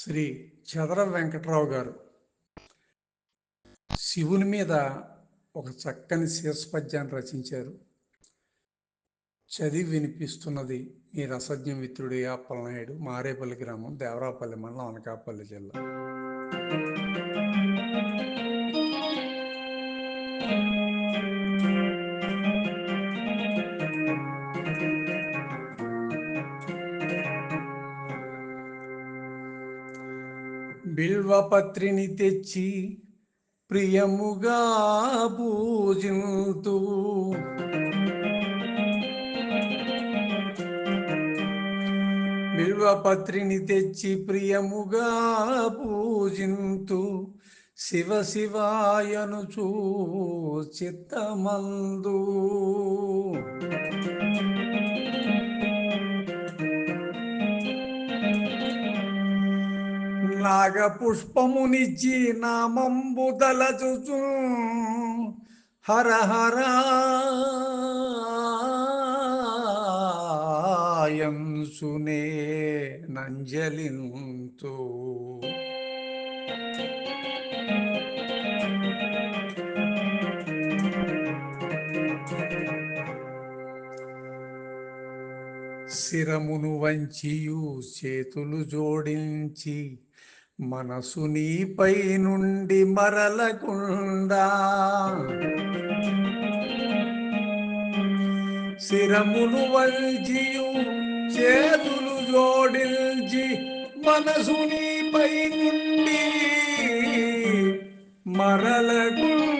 శ్రీ చదర వెంకట్రావు గారు. శివుని మీద ఒక చక్కని శీర్షపద్యాన్ని రచించారు. చదివి వినిపిస్తున్నది మీ రసజ్ఞ మిత్రుడి అప్పలనాయుడు మారేపల్లి గ్రామం దేవరాపల్లి మండలం అనకాపల్లి జిల్లా. బిల్వపత్రిని తెచ్చి ప్రియముగా పూజింతు. బిల్వపత్రిని తెచ్చి ప్రియముగా పూజింతు. శివ శివాయను చూ చిత్తమందు నాగపుష్పమునిచ్చి నామంబు దలచుచు హర సునే నంజలింతు. శిరమును వంచియు చేతులు జోడించి మనసు నీపై నుండి మరలకుండా. శిరమును వంచియు చేతులు జోడించి మనసు నీపై నుండి మరలకుండా.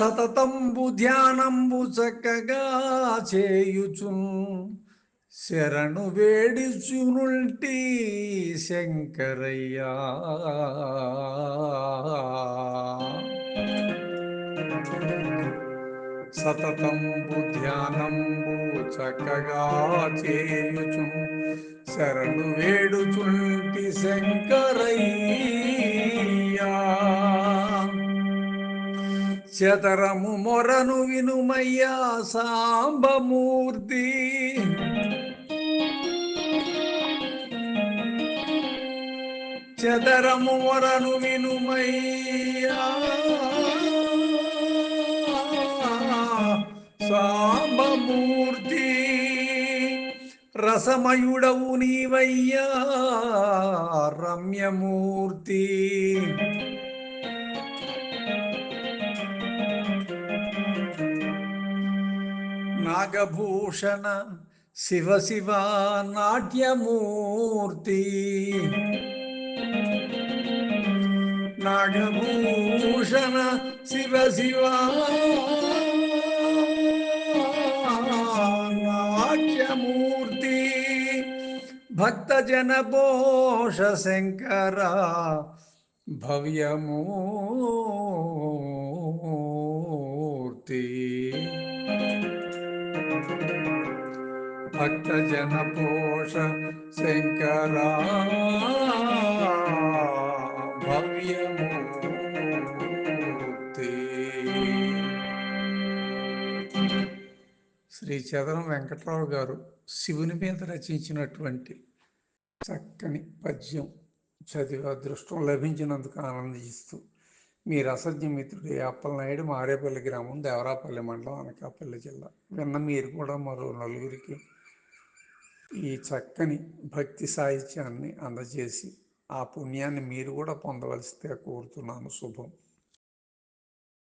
సతతంబు ధ్యానంబు చక్కగా చేయుచున్ శరణు వేడిచునుల్టి శంకరయ్యా. సతతంబు ధ్యానంబు చక్కగా చేయుచు. శరణు వేడుచుంటి శంకరయ్యా. శతరము మొరను వినుమయ్యా సాంబమూర్తి. చదరము మొరను వినుమయ్యా సాంబమూర్తి. రసమయుడవు నీవయ్యా రమ్యమూర్తి. नागभूषण शिव शिवा नाट्यमूर्ति। नागभूषण शिव शिवा नाट्यमूर्ति। भक्तजनपोष शङ्करा भव्यमूर्ति। భక్త భక్తజన పోష శంకర భవ్యమూర్తి శ్రీ చదరం వెంకట్రావు గారు శివుని మీద రచించినటువంటి చక్కని పద్యం చదివి అదృష్టం లభించినందుకు ఆనందిస్తూ మీ రసజ్ఞ మిత్రుడు అప్పలనాయుడు మారేపల్లి గ్రామం దేవరాపల్లి మండలం అనకాపల్లి జిల్లా. విన్న మీరు కూడా మరో నలుగురికి ఈ చక్కని భక్తి సాహిత్యాన్ని అందజేసి ఆ పుణ్యాన్ని మీరు కూడా పొందవలసితే కోరుతున్నాను. శుభం.